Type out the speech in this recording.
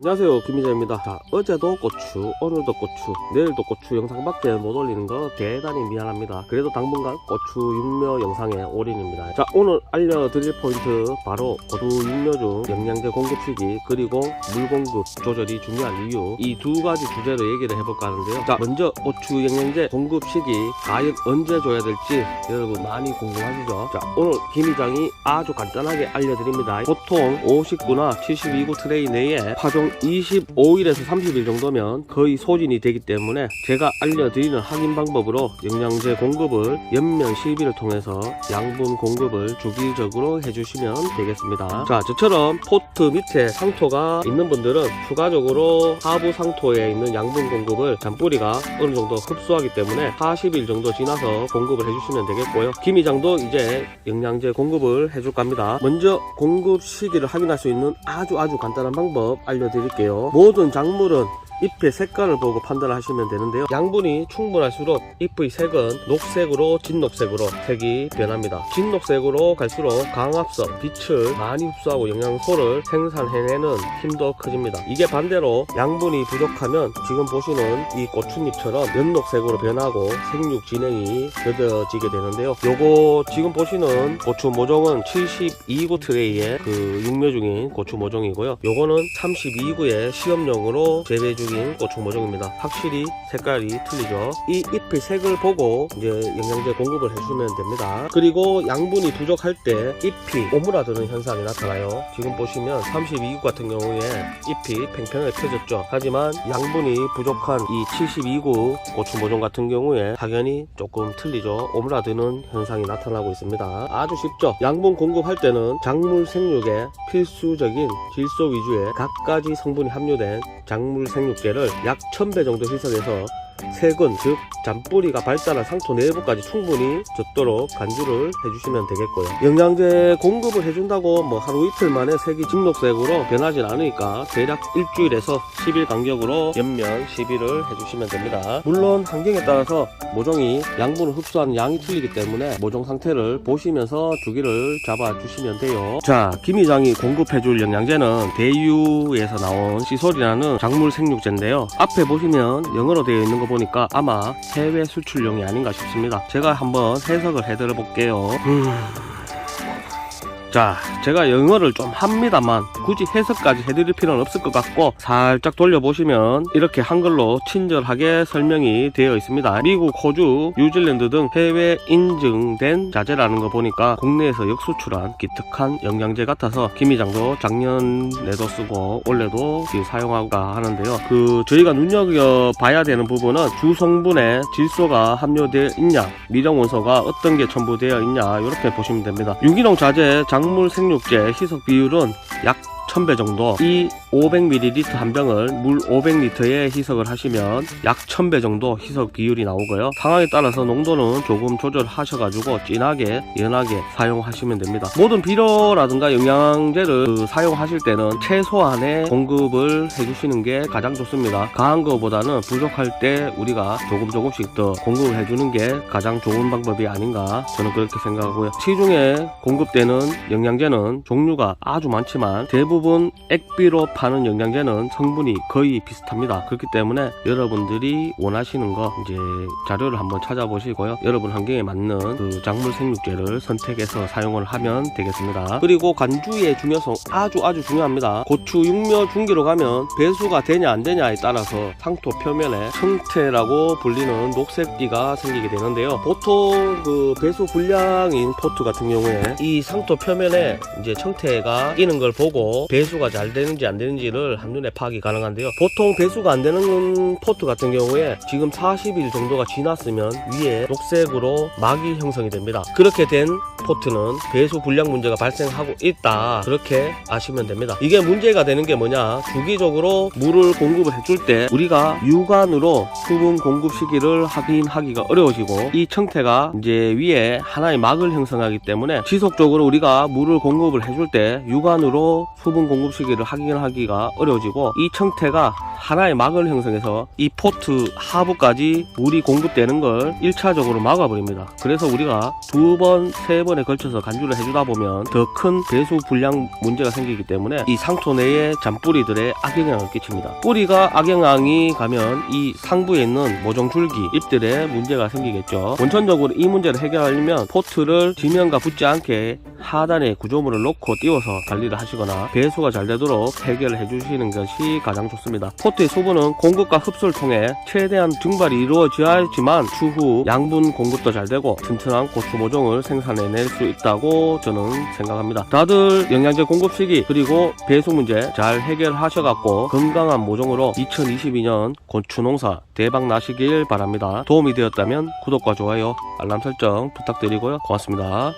안녕하세요. 김희재입니다. 자 어제도 고추 오늘도 고추 내일도 고추 영상밖에 못 올리는 거 대단히 미안합니다. 그래도 당분간 고추 육묘 영상에 올인입니다. 자 오늘 알려드릴 포인트 바로 고추 육묘 중 영양제 공급 시기 그리고 물 공급 조절이 중요한 이유. 이 두 가지 주제로 얘기를 해볼까 하는데요. 자 먼저 고추 영양제 공급 시기 과연 언제 줘야 될지 여러분 많이 궁금하시죠? 자 오늘 김 회장이 아주 간단하게 알려드립니다. 보통 59나 72구 트레이 내에 파종 25일에서 30일 정도면 거의 소진이 되기 때문에 제가 알려드리는 확인 방법으로 영양제 공급을 연면 시비를 통해서 양분 공급을 주기적으로 해주시면 되겠습니다. 자, 저처럼 포트 밑에 상토가 있는 분들은 추가적으로 하부 상토에 있는 양분 공급을 잔뿌리가 어느 정도 흡수하기 때문에 40일 정도 지나서 공급을 해주시면 되겠고요. 김이장도 이제 영양제 공급을 해줄 겁니다. 먼저 공급 시기를 확인할 수 있는 아주 아주 간단한 방법 알려드 릴게요. 모든 작물은 잎의 색깔을 보고 판단하시면 되는데요. 양분이 충분할수록 잎의 색은 녹색으로 진녹색으로 색이 변합니다. 진녹색으로 갈수록 강압성, 빛을 많이 흡수하고 영양소를 생산해내는 힘도 커집니다. 이게 반대로 양분이 부족하면 지금 보시는 이 고추잎처럼 연녹색으로 변하고 생육 진행이 더뎌지게 되는데요. 요거 지금 보시는 고추 모종은 72구 트레이의 그 육묘 중인 고추 모종이고요. 요거는 32구의 시험용으로 재배 중인 고추 모종입니다. 확실히 색깔이 틀리죠. 이 잎의 색을 보고 이제 영양제 공급을 해주면 됩니다. 그리고 양분이 부족할 때 잎이 오므라드는 현상이 나타나요. 지금 보시면 32구 같은 경우에 잎이 팽팽하게 펴졌죠. 하지만 양분이 부족한 이 72구 고추 모종 같은 경우에 확연히 조금 틀리죠. 오므라드는 현상이 나타나고 있습니다. 아주 쉽죠. 양분 공급할 때는 작물 생육에 필수적인 질소 위주의 각가지 성분이 함유된 작물 생육 제를 약 1000배 정도 희석해서 색은 즉 잔뿌리가 발달한 상토 내부까지 충분히 젖도록 간주를 해주시면 되겠고요. 영양제 공급을 해준다고 뭐 하루 이틀 만에 색이 진녹색으로 변하진 않으니까 대략 일주일에서 10일 간격으로 연면 시비를 해주시면 됩니다. 물론 환경에 따라서 모종이 양분을 흡수하는 양이 틀리기 때문에 모종 상태를 보시면서 주기를 잡아 주시면 돼요. 자, 김 이장이 공급해줄 영양제는 대유에서 나온 시솔이라는 작물 생육제인데요. 앞에 보시면 영어로 되어 있는 거 보니까 아마 해외 수출용이 아닌가 싶습니다. 제가 한번 해석을 해드려 볼게요. 음. 자, 제가 영어를 좀 합니다만 굳이 해석까지 해드릴 필요는 없을 것 같고 살짝 돌려보시면 이렇게 한글로 친절하게 설명이 되어 있습니다. 미국, 호주, 뉴질랜드 등 해외 인증된 자재라는 거 보니까 국내에서 역수출한 기특한 영양제 같아서 김이장도 작년에도 쓰고 올해도 사용하고 하는데요. 그 저희가 눈여겨 봐야 되는 부분은 주 성분에 질소가 함유되어 있냐, 미령 원소가 어떤 게 첨부되어 있냐 이렇게 보시면 됩니다. 유기농 자재 작물 생육제 희석 비율은 약 1000배 정도. 이 500ml 한 병을 물 500리터에 희석을 하시면 약 1000배 정도 희석 비율이 나오고요. 상황에 따라서 농도는 조금 조절하셔가지고 진하게 연하게 사용하시면 됩니다. 모든 비료라든가 영양제를 그 사용하실 때는 최소한의 공급을 해주시는 게 가장 좋습니다. 강한 것보다는 부족할 때 우리가 조금 조금씩 더 공급을 해주는 게 가장 좋은 방법이 아닌가 저는 그렇게 생각하고요. 시중에 공급되는 영양제는 종류가 아주 많지만 대부분 액비로 파는 영양제는 성분이 거의 비슷합니다. 그렇기 때문에 여러분들이 원하시는 거 이제 자료를 한번 찾아보시고요. 여러분 환경에 맞는 그 작물 생육제를 선택해서 사용을 하면 되겠습니다. 그리고 간주의 중요성 아주 아주 중요합니다. 고추 육묘 중기로 가면 배수가 되냐 안 되냐에 따라서 상토 표면에 청태라고 불리는 녹색띠가 생기게 되는데요. 보통 그 배수 불량인 포트 같은 경우에 이 상토 표면에 이제 청태가 끼는 걸 보고 배수가 잘 되는지 안 되는지를 한눈에 파악이 가능한데요. 보통 배수가 안 되는 포트 같은 경우에 지금 40일 정도가 지났으면 위에 녹색으로 막이 형성이 됩니다. 그렇게 된 포트는 배수 불량 문제가 발생하고 있다. 그렇게 아시면 됩니다. 이게 문제가 되는 게 뭐냐? 주기적으로 물을 공급을 해줄 때 우리가 육안으로 수분 공급 시기를 확인하기가 어려워지고 이 청태가 이제 위에 하나의 막을 형성하기 때문에 지속적으로 우리가 물을 공급을 해줄 때 육안으로 수분 공급 시기를 확인하기가 어려워지고 이 청태가 하나의 막을 형성해서 이 포트 하부까지 물이 공급되는 걸 1차적으로 막아버립니다. 그래서 우리가 두 번, 세 번에 걸쳐서 간주를 해주다 보면 더 큰 배수 불량 문제가 생기기 때문에 이 상토 내의 잔뿌리들의 악영향을 끼칩니다. 뿌리가 악영향이 가면 이 상부에 있는 모종 줄기, 잎들에 문제가 생기겠죠. 원천적으로 이 문제를 해결하려면 포트를 지면과 붙지 않게 하단에 구조물을 놓고 띄워서 관리를 하시거나 배 수가 잘 되도록 해결을 해주시는 것이 가장 좋습니다. 포트의 수분은 공급과 흡수를 통해 최대한 증발이 이루어져야지만 추후 양분 공급도 잘 되고 튼튼한 고추 모종을 생산해낼 수 있다고 저는 생각합니다. 다들 영양제 공급 시기 그리고 배수 문제 잘 해결하셔갖고 건강한 모종으로 2022년 고추 농사 대박 나시길 바랍니다. 도움이 되었다면 구독과 좋아요, 알람 설정 부탁드리고요. 고맙습니다.